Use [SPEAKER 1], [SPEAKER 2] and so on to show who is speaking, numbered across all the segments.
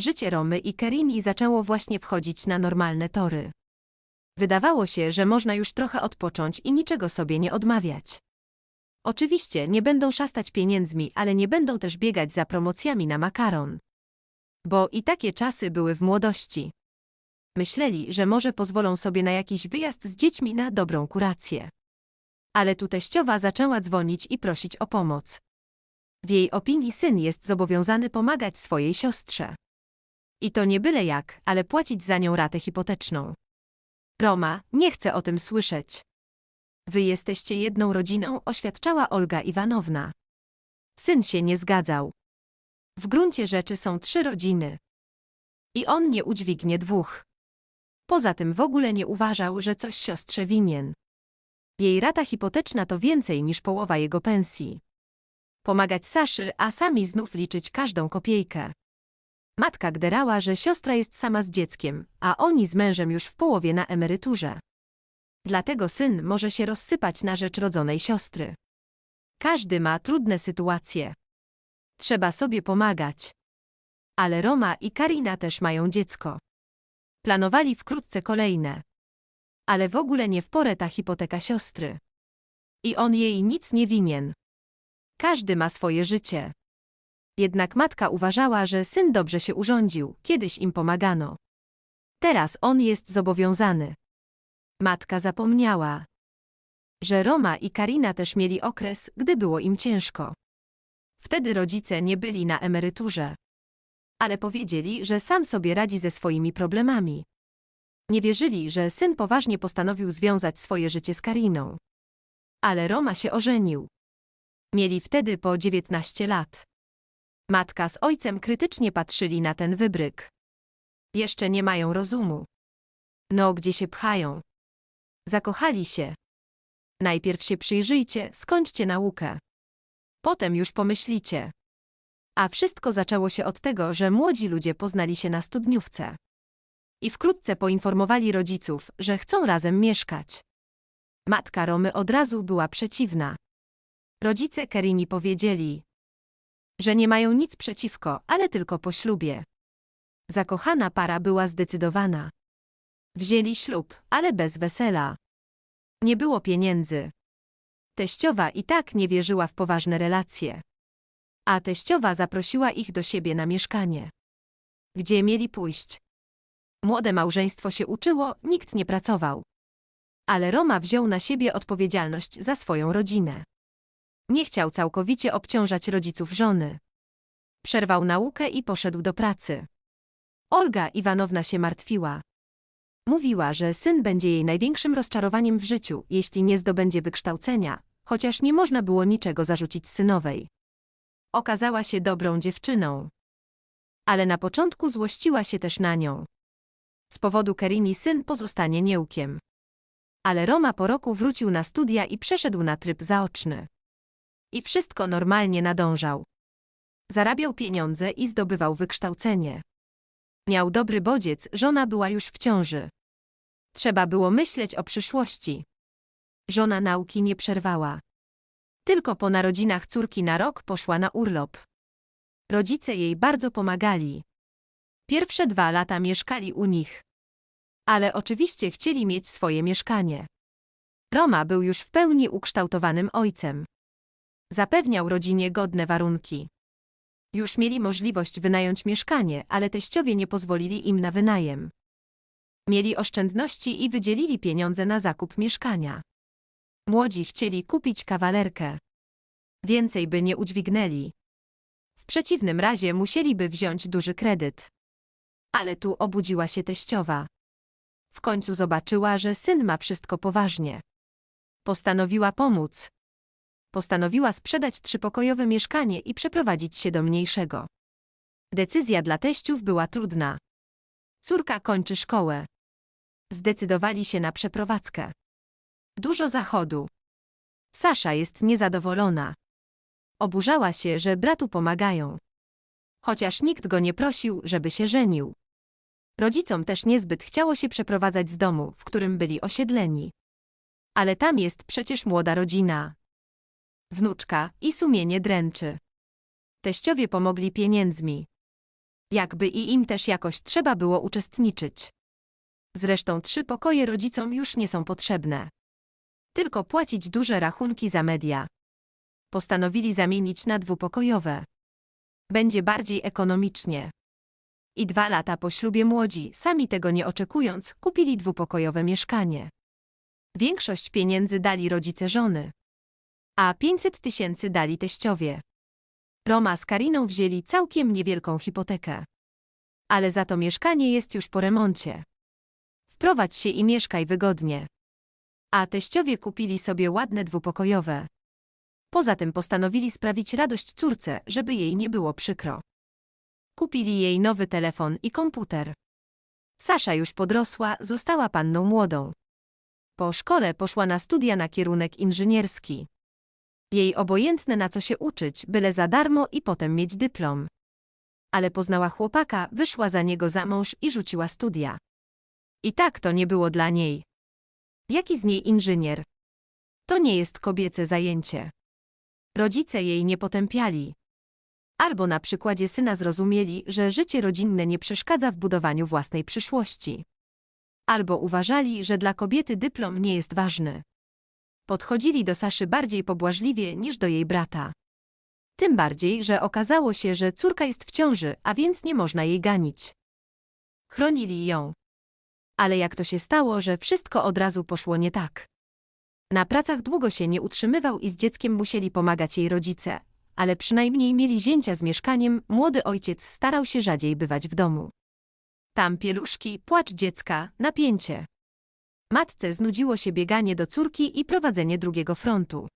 [SPEAKER 1] Życie Romy i Kerimi zaczęło właśnie wchodzić na normalne tory. Wydawało się, że można już trochę odpocząć i niczego sobie nie odmawiać. Oczywiście nie będą szastać pieniędzmi, ale nie będą też biegać za promocjami na makaron. Bo i takie czasy były w młodości. Myśleli, że może pozwolą sobie na jakiś wyjazd z dziećmi na dobrą kurację. Ale tu teściowa zaczęła dzwonić i prosić o pomoc. W jej opinii syn jest zobowiązany pomagać swojej siostrze. I to nie byle jak, ale płacić za nią ratę hipoteczną. Roma, nie chcę o tym słyszeć. Wy jesteście jedną rodziną, oświadczała Olga Iwanowna. Syn się nie zgadzał. W gruncie rzeczy są trzy rodziny. I on nie udźwignie dwóch. Poza tym w ogóle nie uważał, że coś siostrze winien. Jej rata hipoteczna to więcej niż połowa jego pensji. Pomagać Saszy, a sami znów liczyć każdą kopiejkę. Matka gderała, że siostra jest sama z dzieckiem, a oni z mężem już w połowie na emeryturze. Dlatego syn może się rozsypać na rzecz rodzonej siostry. Każdy ma trudne sytuacje. Trzeba sobie pomagać. Ale Roma i Karina też mają dziecko. Planowali wkrótce kolejne. Ale w ogóle nie w porę ta hipoteka siostry. I on jej nic nie winien. Każdy ma swoje życie. Jednak matka uważała, że syn dobrze się urządził, kiedyś im pomagano. Teraz on jest zobowiązany. Matka zapomniała, że Roma i Karina też mieli okres, gdy było im ciężko. Wtedy rodzice nie byli na emeryturze. Ale powiedzieli, że sam sobie radzi ze swoimi problemami. Nie wierzyli, że syn poważnie postanowił związać swoje życie z Kariną. Ale Roma się ożenił. Mieli wtedy po 19 lat. Matka z ojcem krytycznie patrzyli na ten wybryk. Jeszcze nie mają rozumu. No, gdzie się pchają? Zakochali się. Najpierw się przyjrzyjcie, skończcie naukę. Potem już pomyślicie. A wszystko zaczęło się od tego, że młodzi ludzie poznali się na studniówce. I wkrótce poinformowali rodziców, że chcą razem mieszkać. Matka Romy od razu była przeciwna. Rodzice Kerini powiedzieli, że nie mają nic przeciwko, ale tylko po ślubie. Zakochana para była zdecydowana. Wzięli ślub, ale bez wesela. Nie było pieniędzy. Teściowa i tak nie wierzyła w poważne relacje. A teściowa zaprosiła ich do siebie na mieszkanie. Gdzie mieli pójść? Młode małżeństwo się uczyło, nikt nie pracował. Ale Roma wziął na siebie odpowiedzialność za swoją rodzinę. Nie chciał całkowicie obciążać rodziców żony. Przerwał naukę i poszedł do pracy. Olga Iwanowna się martwiła. Mówiła, że syn będzie jej największym rozczarowaniem w życiu, jeśli nie zdobędzie wykształcenia, chociaż nie można było niczego zarzucić synowej. Okazała się dobrą dziewczyną. Ale na początku złościła się też na nią. Z powodu Kerini syn pozostanie niełkiem. Ale Roma po roku wrócił na studia i przeszedł na tryb zaoczny. I wszystko normalnie nadążał. Zarabiał pieniądze i zdobywał wykształcenie. Miał dobry bodziec, żona była już w ciąży. Trzeba było myśleć o przyszłości. Żona nauki nie przerwała. Tylko po narodzinach córki na rok poszła na urlop. Rodzice jej bardzo pomagali. Pierwsze dwa lata mieszkali u nich. Ale oczywiście chcieli mieć swoje mieszkanie. Roma był już w pełni ukształtowanym ojcem. Zapewniał rodzinie godne warunki. Już mieli możliwość wynająć mieszkanie, ale teściowie nie pozwolili im na wynajem. Mieli oszczędności i wydzielili pieniądze na zakup mieszkania. Młodzi chcieli kupić kawalerkę. Więcej by nie udźwignęli. W przeciwnym razie musieliby wziąć duży kredyt. Ale tu obudziła się teściowa. W końcu zobaczyła, że syn ma wszystko poważnie. Postanowiła pomóc. Postanowiła sprzedać trzypokojowe mieszkanie i przeprowadzić się do mniejszego. Decyzja dla teściów była trudna. Córka kończy szkołę. Zdecydowali się na przeprowadzkę. Dużo zachodu. Sasza jest niezadowolona. Oburzała się, że bratu pomagają. Chociaż nikt go nie prosił, żeby się żenił. Rodzicom też niezbyt chciało się przeprowadzać z domu, w którym byli osiedleni. Ale tam jest przecież młoda rodzina. Wnuczka i sumienie dręczy. Teściowie pomogli pieniędzmi. Jakby i im też jakoś trzeba było uczestniczyć. Zresztą trzy pokoje rodzicom już nie są potrzebne. Tylko płacić duże rachunki za media. Postanowili zamienić na dwupokojowe. Będzie bardziej ekonomicznie. I dwa lata po ślubie młodzi, sami tego nie oczekując, kupili dwupokojowe mieszkanie. Większość pieniędzy dali rodzice żony. A 500 tysięcy dali teściowie. Roma z Kariną wzięli całkiem niewielką hipotekę. Ale za to mieszkanie jest już po remoncie. Wprowadź się i mieszkaj wygodnie. A teściowie kupili sobie ładne dwupokojowe. Poza tym postanowili sprawić radość córce, żeby jej nie było przykro. Kupili jej nowy telefon i komputer. Sasza już podrosła, została panną młodą. Po szkole poszła na studia na kierunek inżynierski. Jej obojętne na co się uczyć, byle za darmo i potem mieć dyplom. Ale poznała chłopaka, wyszła za niego za mąż i rzuciła studia. I tak to nie było dla niej. Jaki z niej inżynier? To nie jest kobiece zajęcie. Rodzice jej nie potępiali. Albo na przykładzie syna zrozumieli, że życie rodzinne nie przeszkadza w budowaniu własnej przyszłości. Albo uważali, że dla kobiety dyplom nie jest ważny. Podchodzili do Saszy bardziej pobłażliwie niż do jej brata. Tym bardziej, że okazało się, że córka jest w ciąży, a więc nie można jej ganić. Chronili ją. Ale jak to się stało, że wszystko od razu poszło nie tak? Na pracach długo się nie utrzymywał i z dzieckiem musieli pomagać jej rodzice, ale przynajmniej mieli zięcia z mieszkaniem, młody ojciec starał się rzadziej bywać w domu. Tam pieluszki, płacz dziecka, napięcie. Matce znudziło się bieganie do córki i prowadzenie drugiego frontu.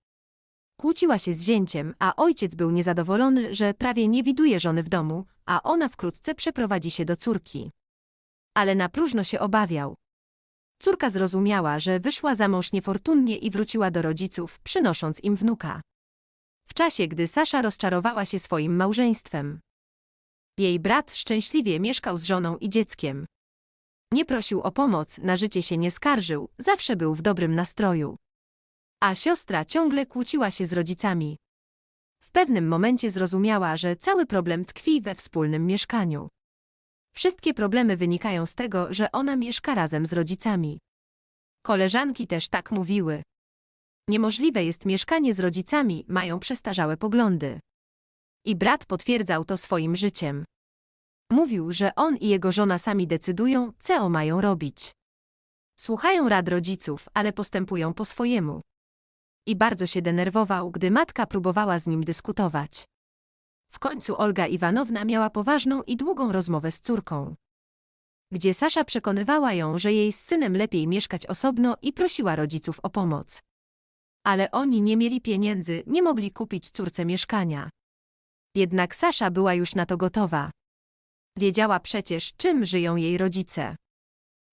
[SPEAKER 1] Kłóciła się z zięciem, a ojciec był niezadowolony, że prawie nie widuje żony w domu, a ona wkrótce przeprowadzi się do córki. Ale na próżno się obawiał. Córka zrozumiała, że wyszła za mąż niefortunnie i wróciła do rodziców, przynosząc im wnuka. W czasie, gdy Sasza rozczarowała się swoim małżeństwem. Jej brat szczęśliwie mieszkał z żoną i dzieckiem. Nie prosił o pomoc, na życie się nie skarżył, zawsze był w dobrym nastroju. A siostra ciągle kłóciła się z rodzicami. W pewnym momencie zrozumiała, że cały problem tkwi we wspólnym mieszkaniu. Wszystkie problemy wynikają z tego, że ona mieszka razem z rodzicami. Koleżanki też tak mówiły. Niemożliwe jest mieszkanie z rodzicami, mają przestarzałe poglądy. I brat potwierdzał to swoim życiem. Mówił, że on i jego żona sami decydują, co mają robić. Słuchają rad rodziców, ale postępują po swojemu. I bardzo się denerwował, gdy matka próbowała z nim dyskutować. W końcu Olga Iwanowna miała poważną i długą rozmowę z córką. Gdzie Sasza przekonywała ją, że jej z synem lepiej mieszkać osobno i prosiła rodziców o pomoc. Ale oni nie mieli pieniędzy, nie mogli kupić córce mieszkania. Jednak Sasza była już na to gotowa. Wiedziała przecież, czym żyją jej rodzice.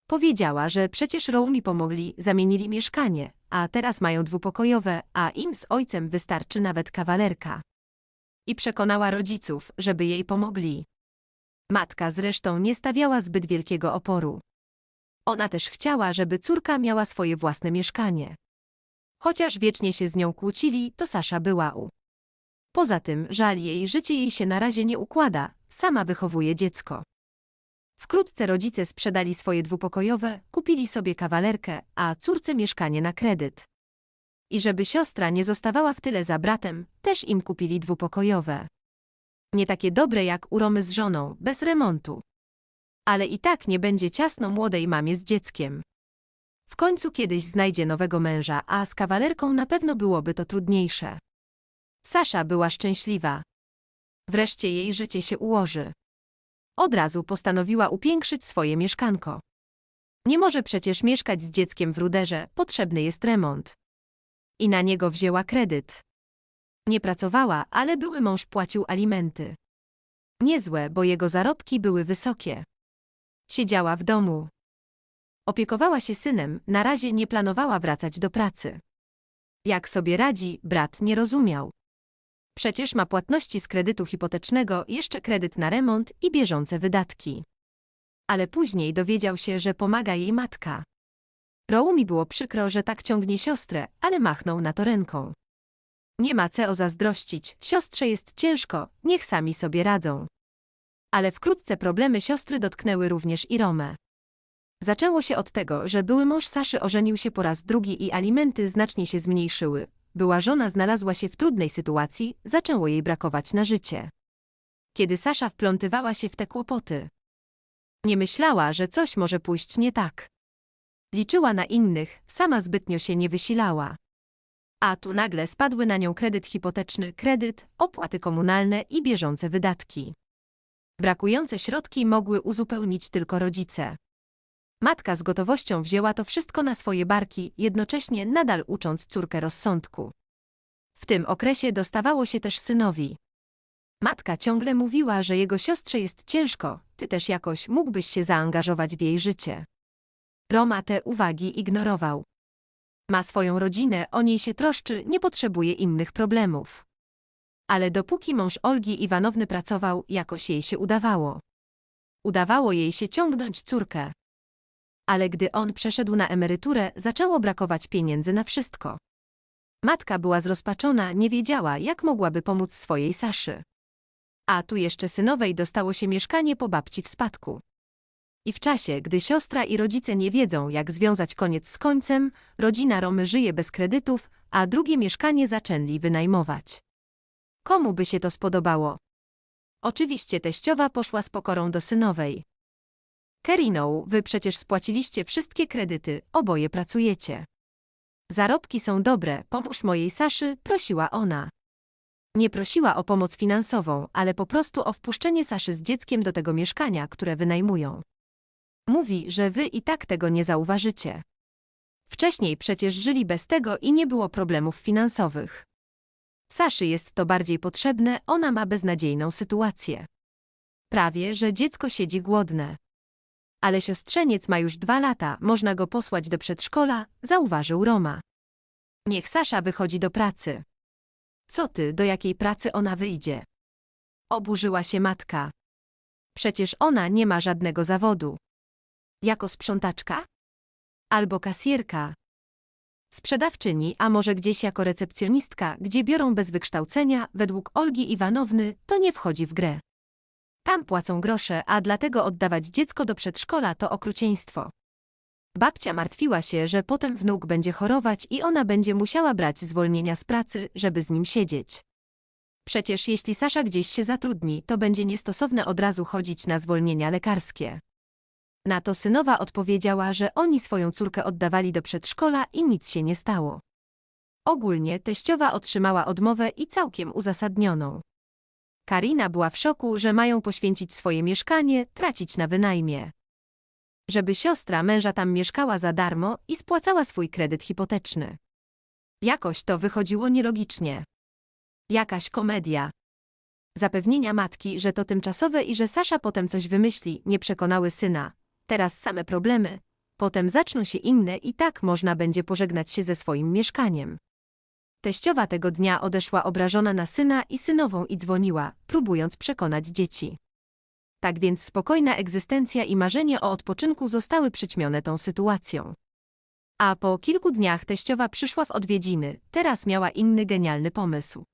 [SPEAKER 1] Powiedziała, że przecież Roumi pomogli, zamienili mieszkanie, a teraz mają dwupokojowe, a im z ojcem wystarczy nawet kawalerka. I przekonała rodziców, żeby jej pomogli. Matka zresztą nie stawiała zbyt wielkiego oporu. Ona też chciała, żeby córka miała swoje własne mieszkanie. Chociaż wiecznie się z nią kłócili, to Sasza była u. Poza tym żal jej, życie jej się na razie nie układa, sama wychowuje dziecko. Wkrótce rodzice sprzedali swoje dwupokojowe, kupili sobie kawalerkę, a córce mieszkanie na kredyt. I żeby siostra nie zostawała w tyle za bratem, też im kupili dwupokojowe. Nie takie dobre jak u Romy z żoną, bez remontu. Ale i tak nie będzie ciasno młodej mamie z dzieckiem. W końcu kiedyś znajdzie nowego męża, a z kawalerką na pewno byłoby to trudniejsze. Sasza była szczęśliwa. Wreszcie jej życie się ułoży. Od razu postanowiła upiększyć swoje mieszkanko. Nie może przecież mieszkać z dzieckiem w ruderze, potrzebny jest remont. I na niego wzięła kredyt. Nie pracowała, ale były mąż płacił alimenty. Niezłe, bo jego zarobki były wysokie. Siedziała w domu. Opiekowała się synem, na razie nie planowała wracać do pracy. Jak sobie radzi, brat nie rozumiał. Przecież ma płatności z kredytu hipotecznego, jeszcze kredyt na remont i bieżące wydatki. Ale później dowiedział się, że pomaga jej matka. Roumi było przykro, że tak ciągnie siostrę, ale machnął na to ręką. Nie ma co zazdrościć, siostrze jest ciężko, niech sami sobie radzą. Ale wkrótce problemy siostry dotknęły również i Romę. Zaczęło się od tego, że były mąż Saszy ożenił się po raz drugi i alimenty znacznie się zmniejszyły. Była żona znalazła się w trudnej sytuacji, zaczęło jej brakować na życie. Kiedy Sasza wplątywała się w te kłopoty, nie myślała, że coś może pójść nie tak. Liczyła na innych, sama zbytnio się nie wysilała. A tu nagle spadły na nią kredyt hipoteczny, kredyt, opłaty komunalne i bieżące wydatki. Brakujące środki mogły uzupełnić tylko rodzice. Matka z gotowością wzięła to wszystko na swoje barki, jednocześnie nadal ucząc córkę rozsądku. W tym okresie dostawało się też synowi. Matka ciągle mówiła, że jego siostrze jest ciężko, ty też jakoś mógłbyś się zaangażować w jej życie. Roma te uwagi ignorował. Ma swoją rodzinę, o niej się troszczy, nie potrzebuje innych problemów. Ale dopóki mąż Olgi Iwanowny pracował, jakoś jej się udawało. Udawało jej się ciągnąć córkę. Ale gdy on przeszedł na emeryturę, zaczęło brakować pieniędzy na wszystko. Matka była zrozpaczona, nie wiedziała, jak mogłaby pomóc swojej Saszy. A tu jeszcze synowej dostało się mieszkanie po babci w spadku. I w czasie, gdy siostra i rodzice nie wiedzą, jak związać koniec z końcem, rodzina Romy żyje bez kredytów, a drugie mieszkanie zaczęli wynajmować. Komu by się to spodobało? Oczywiście teściowa poszła z pokorą do synowej. Kerino, wy przecież spłaciliście wszystkie kredyty, oboje pracujecie. Zarobki są dobre, pomóż mojej Saszy, prosiła ona. Nie prosiła o pomoc finansową, ale po prostu o wpuszczenie Saszy z dzieckiem do tego mieszkania, które wynajmują. Mówi, że wy i tak tego nie zauważycie. Wcześniej przecież żyli bez tego i nie było problemów finansowych. Saszy jest to bardziej potrzebne, ona ma beznadziejną sytuację. Prawie, że dziecko siedzi głodne. Ale siostrzeniec ma już dwa lata, można go posłać do przedszkola, zauważył Roma. Niech Sasza wychodzi do pracy. Co ty, do jakiej pracy ona wyjdzie? Oburzyła się matka. Przecież ona nie ma żadnego zawodu. Jako sprzątaczka? Albo kasjerka. Sprzedawczyni, a może gdzieś jako recepcjonistka, gdzie biorą bez wykształcenia, według Olgi Iwanowny, to nie wchodzi w grę. Tam płacą grosze, a dlatego oddawać dziecko do przedszkola to okrucieństwo. Babcia martwiła się, że potem wnuk będzie chorować i ona będzie musiała brać zwolnienia z pracy, żeby z nim siedzieć. Przecież jeśli Sasza gdzieś się zatrudni, to będzie niestosowne od razu chodzić na zwolnienia lekarskie. Na to synowa odpowiedziała, że oni swoją córkę oddawali do przedszkola i nic się nie stało. Ogólnie teściowa otrzymała odmowę i całkiem uzasadnioną. Karina była w szoku, że mają poświęcić swoje mieszkanie, tracić na wynajmie. Żeby siostra męża tam mieszkała za darmo i spłacała swój kredyt hipoteczny. Jakoś to wychodziło nielogicznie. Jakaś komedia. Zapewnienia matki, że to tymczasowe i że Sasza potem coś wymyśli, nie przekonały syna. Teraz same problemy. Potem zaczną się inne i tak można będzie pożegnać się ze swoim mieszkaniem. Teściowa tego dnia odeszła obrażona na syna i synową i dzwoniła, próbując przekonać dzieci. Tak więc spokojna egzystencja i marzenie o odpoczynku zostały przyćmione tą sytuacją. A po kilku dniach teściowa przyszła w odwiedziny, teraz miała inny genialny pomysł.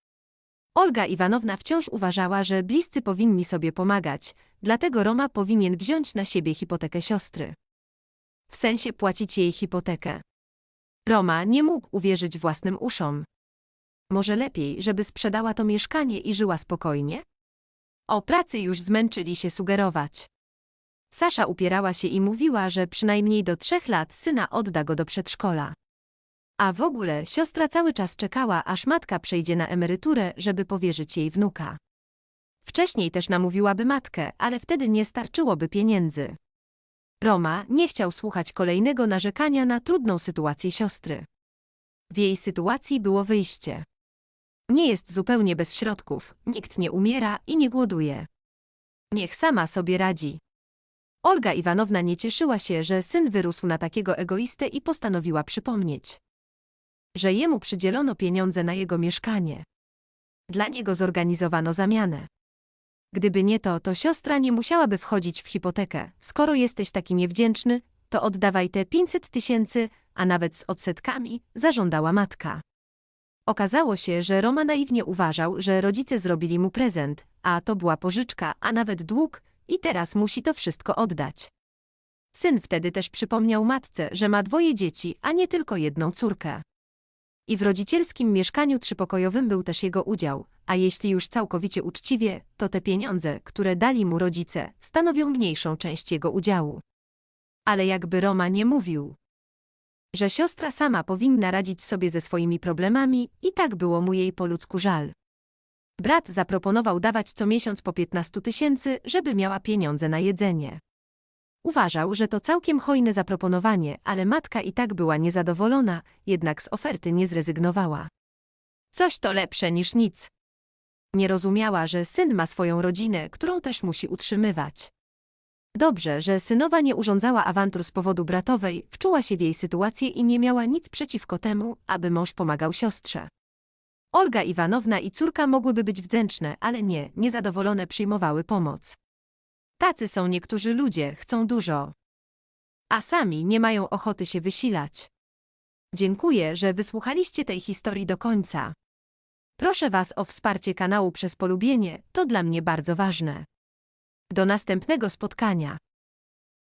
[SPEAKER 1] Olga Iwanowna wciąż uważała, że bliscy powinni sobie pomagać, dlatego Roma powinien wziąć na siebie hipotekę siostry. W sensie płacić jej hipotekę. Roma nie mógł uwierzyć własnym uszom. Może lepiej, żeby sprzedała to mieszkanie i żyła spokojnie? O pracy już zmęczyli się sugerować. Sasza upierała się i mówiła, że przynajmniej do trzech lat syna odda go do przedszkola. A w ogóle siostra cały czas czekała, aż matka przejdzie na emeryturę, żeby powierzyć jej wnuka. Wcześniej też namówiłaby matkę, ale wtedy nie starczyłoby pieniędzy. Roma nie chciał słuchać kolejnego narzekania na trudną sytuację siostry. W jej sytuacji było wyjście. Nie jest zupełnie bez środków, nikt nie umiera i nie głoduje. Niech sama sobie radzi. Olga Iwanowna nie cieszyła się, że syn wyrósł na takiego egoistę i postanowiła przypomnieć, że jemu przydzielono pieniądze na jego mieszkanie. Dla niego zorganizowano zamianę. Gdyby nie to, to siostra nie musiałaby wchodzić w hipotekę. Skoro jesteś taki niewdzięczny, to oddawaj te 500 tysięcy, a nawet z odsetkami, zażądała matka. Okazało się, że Roma naiwnie uważał, że rodzice zrobili mu prezent, a to była pożyczka, a nawet dług, i teraz musi to wszystko oddać. Syn wtedy też przypomniał matce, że ma dwoje dzieci, a nie tylko jedną córkę. I w rodzicielskim mieszkaniu trzypokojowym był też jego udział, a jeśli już całkowicie uczciwie, to te pieniądze, które dali mu rodzice, stanowią mniejszą część jego udziału. Ale jakby Roma nie mówił, że siostra sama powinna radzić sobie ze swoimi problemami i tak było mu jej po ludzku żal. Brat zaproponował dawać co miesiąc po 15 tysięcy, żeby miała pieniądze na jedzenie. Uważał, że to całkiem hojne zaproponowanie, ale matka i tak była niezadowolona, jednak z oferty nie zrezygnowała. Coś to lepsze niż nic. Nie rozumiała, że syn ma swoją rodzinę, którą też musi utrzymywać. Dobrze, że synowa nie urządzała awantur z powodu bratowej, wczuła się w jej sytuację i nie miała nic przeciwko temu, aby mąż pomagał siostrze. Olga Iwanowna i córka mogłyby być wdzięczne, ale nie, niezadowolone przyjmowały pomoc. Tacy są niektórzy ludzie, chcą dużo. A sami nie mają ochoty się wysilać. Dziękuję, że wysłuchaliście tej historii do końca. Proszę Was o wsparcie kanału przez polubienie, to dla mnie bardzo ważne. Do następnego spotkania.